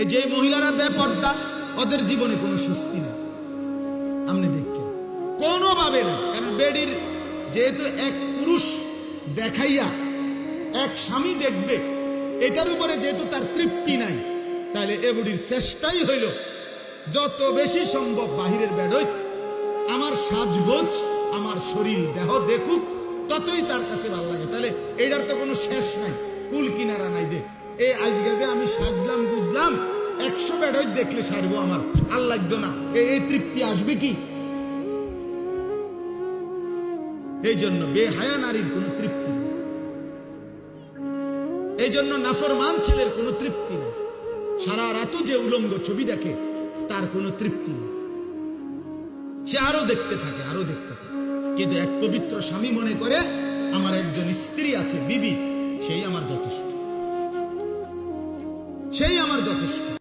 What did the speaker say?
এই যে মহিলারা বেপর্দা, ওদের জীবনে কোনো স্বস্তি নেই। আপনি দেখছেন কোনোভাবে না, কারণ বেডির যেহেতু এক পুরুষ দেখাইয়া এক স্বামী দেখবে, এটার উপরে যেহেতু তার তৃপ্তি নাই, তাহলে এ বুড়ির চেষ্টাই হইল, যত বেশি সম্ভব বাহিরের বেডই, আমার সাজগোজ, আমার শরীর দেহ দেখুক, ততই তার কাছে ভালো লাগে। তাহলে এটার তো কোনো শেষ নাই। এই আজ গাছে আমি সাজলাম, বুঝলাম? একশো বেডই দেখলে সারবো আমার। আর লাগতো না। এই তৃপ্তি আসবে কি? এই জন্য বেহায়া নারীর কোনো তৃপ্তি এই জন্য নাফরমান ছেলের কোনো তৃপ্তি নেই। সারা রাতও যে উলঙ্গ ছবি দেখে, তার কোনো তৃপ্তি নেই। সে আরও দেখতে থাকে, আরও দেখতে থাকে। কিন্তু এক পবিত্র স্বামী মনে করে, আমার একজন স্ত্রী আছে, বিবি, সেই আমার যথেষ্ট। সেই আমার যথেষ্ট।